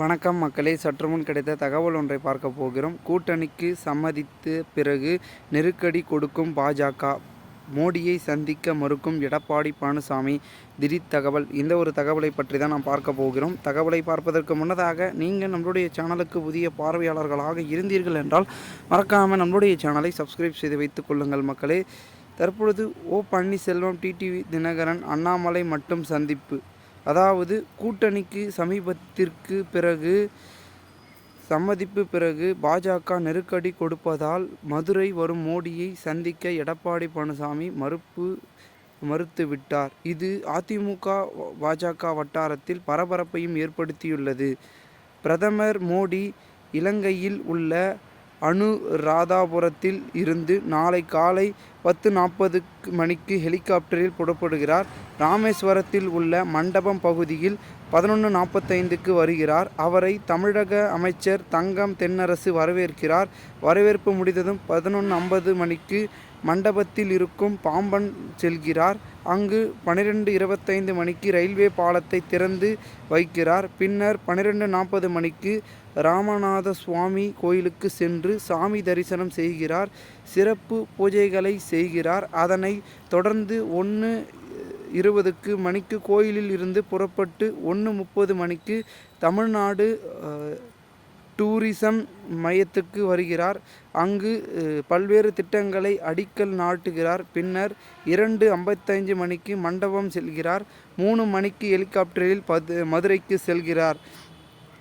வணக்கம் மக்களே. சற்றுமுன் கிடைத்த தகவல் ஒன்றை பார்க்க போகிறோம். கூட்டணிக்கு சம்மதித்த பிறகு நெருக்கடி கொடுக்கும் பாஜக. மோடியை சந்திக்க மறுக்கும் எடப்பாடி பழனிசாமி. திடீர் தகவல். இந்த ஒரு தகவலை பற்றி தான் நாம் பார்க்க போகிறோம். தகவலை பார்ப்பதற்கு முன்னதாக நீங்கள் நம்மளுடைய சேனலுக்கு புதிய பார்வையாளர்களாக இருந்தீர்கள் என்றால் மறக்காமல் நம்மளுடைய சேனலை சப்ஸ்கிரைப் செய்து வைத்துக் கொள்ளுங்கள் மக்களே. தற்பொழுது ஓ பன்னீர்செல்வம் டிடிவி தினகரன் அண்ணாமலை மட்டும் சந்திப்பு. அதாவது கூட்டணிக்கு சமீபத்திற்கு பிறகு சம்மதிப்பு பிறகு பாஜக நெருக்கடி கொடுப்பதால் மதுரை வரும் மோடியை சந்திக்க எடப்பாடி பழனிசாமி மறுப்பு மறுத்துவிட்டார் இது அதிமுக பாஜக வட்டாரத்தில் பரபரப்பையும் ஏற்படுத்தியுள்ளது. பிரதமர் மோடி இலங்கையில் உள்ள அனுராதாபுரத்தில் இருந்து நாளை காலை பத்து நாற்பது மணிக்கு ஹெலிகாப்டரில் புறப்படுகிறார். ராமேஸ்வரத்தில் உள்ள மண்டபம் பகுதியில் பதினொன்று நாற்பத்தைந்துக்கு வருகிறார். அவரை தமிழக அமைச்சர் தங்கம் தென்னரசு வரவேற்கிறார். வரவேற்பு முடிந்ததும் பதினொன்று ஐம்பது மணிக்கு மண்டபத்தில் இருக்கும் பாம்பன் செல்கிறார். அங்கு பன்னிரெண்டு இருபத்தைந்து மணிக்கு ரயில்வே பாலத்தை திறந்து வைக்கிறார். பின்னர் பனிரெண்டு நாற்பது மணிக்கு ராமநாத சுவாமி கோயிலுக்கு சென்று சாமி தரிசனம் செய்கிறார் சிறப்பு பூஜைகளை செய்கிறார். அதனை தொடர்ந்து ஒன்று இருபதுக்கு மணிக்கு கோயிலில் இருந்து புறப்பட்டு ஒன்று முப்பது மணிக்கு தமிழ்நாடு டூரிசம் மையத்துக்கு வருகிறார். அங்கு பல்வேறு திட்டங்களை அடிக்கல் நாட்டுகிறார். பின்னர் இரண்டு ஐம்பத்தைந்து மணிக்கு மண்டபம் செல்கிறார். மூணு மணிக்கு ஹெலிகாப்டரில் பது மதுரைக்கு செல்கிறார்.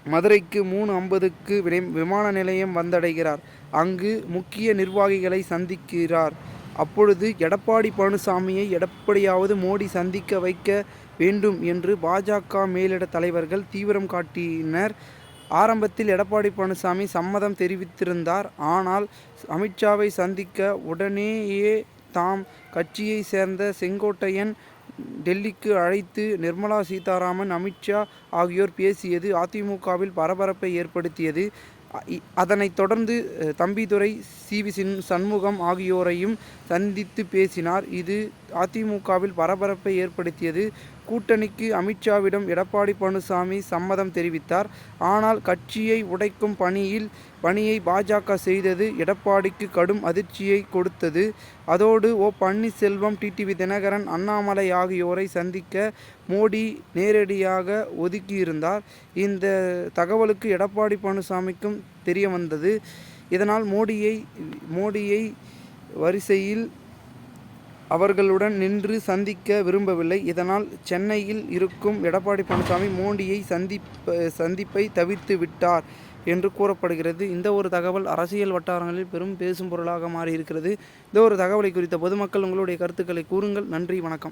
மதுரைக்கு மூணு ஐம்பதுக்கு விமான நிலையம் வந்தடைகிறார். அங்கு முக்கிய நிர்வாகிகளை சந்திக்கிறார். அப்பொழுது எடப்பாடி பழனிசாமியை எடப்படியாவது மோடி சந்திக்க வைக்க வேண்டும் என்று பாஜக மேலிட தலைவர்கள் தீவிரம் காட்டினர். ஆரம்பத்தில் எடப்பாடி பழனிசாமி சம்மதம் தெரிவித்திருந்தார். ஆனால் அமித்ஷாவை சந்திக்க உடனேயே தாம் கட்சியை சேர்ந்த செங்கோட்டையன் டெல்லிக்கு அழைத்து நிர்மலா சீதாராமன் அமித்ஷா ஆகியோர் பேசியது அதிமுகவில் பரபரப்பை ஏற்படுத்தியது. அதனைத் தொடர்ந்து தம்பிதுரை சி. வி. சின் சண்முகம் ஆகியோரையும் சந்தித்து பேசினார். இது அதிமுகவில் பரபரப்பை ஏற்படுத்தியது. கூட்டணிக்கு அமித்ஷாவிடம் எடப்பாடி பழனிசாமி சம்மதம் தெரிவித்தார். ஆனால் கட்சியை உடைக்கும் பணியில் பணியை பாஜக செய்தது எடப்பாடிக்கு கடும் அதிர்ச்சியை கொடுத்தது. அதோடு ஓ. பன்னீர்செல்வம் டிடிவி தினகரன் அண்ணாமலை ஆகியோரை சந்திக்க மோடி நேரடியாக ஒதுக்கியிருந்தார். இந்த தகவலுக்கு எடப்பாடி பழனிசாமிக்கும் தெரிய வந்தது இதனால் மோடியை மோடியை வரிசையில் அவர்களுடன் நின்று சந்திக்க விரும்பவில்லை. இதனால் சென்னையில் இருக்கும் எடப்பாடி பழனிசாமி மோடியை சந்திப்ப சந்திப்பை தவிர்த்து விட்டார் என்று கூறப்படுகிறது. இந்த ஒரு தகவல் அரசியல் வட்டாரங்களில் பெரும் பேசும் பொருளாக மாறியிருக்கிறது. இந்த ஒரு தகவலை குறித்த பொதுமக்கள் உங்களுடைய கருத்துக்களை கூறுங்கள். நன்றி வணக்கம்.